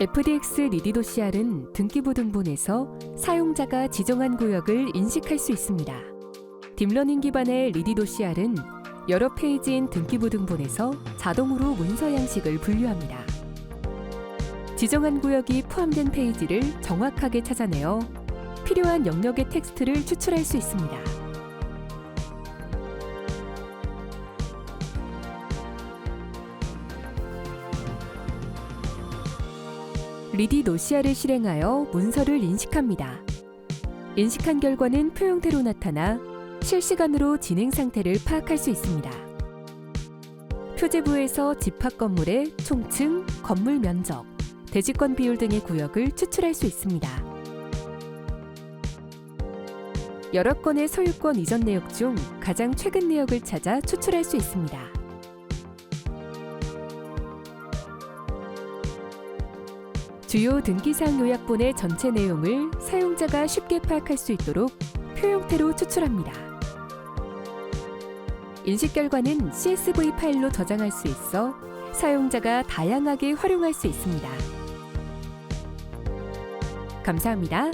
FDX 리디도CR은 등기부 등본에서 사용자가 지정한 구역을 인식할 수 있습니다. 딥러닝 기반의 리디도CR은 여러 페이지인 등기부 등본에서 자동으로 문서 양식을 분류합니다. 지정한 구역이 포함된 페이지를 정확하게 찾아내어 필요한 영역의 텍스트를 추출할 수 있습니다. 리디 노시아를 실행하여 문서를 인식합니다. 인식한 결과는 표형태로 나타나 실시간으로 진행 상태를 파악할 수 있습니다. 표제부에서 집합 건물의 총층, 건물 면적, 대지권 비율 등의 구역을 추출할 수 있습니다. 여러 건의 소유권 이전 내역 중 가장 최근 내역을 찾아 추출할 수 있습니다. 주요 등기사항 요약본의 전체 내용을 사용자가 쉽게 파악할 수 있도록 표 형태로 추출합니다. 인식 결과는 CSV 파일로 저장할 수 있어 사용자가 다양하게 활용할 수 있습니다. 감사합니다.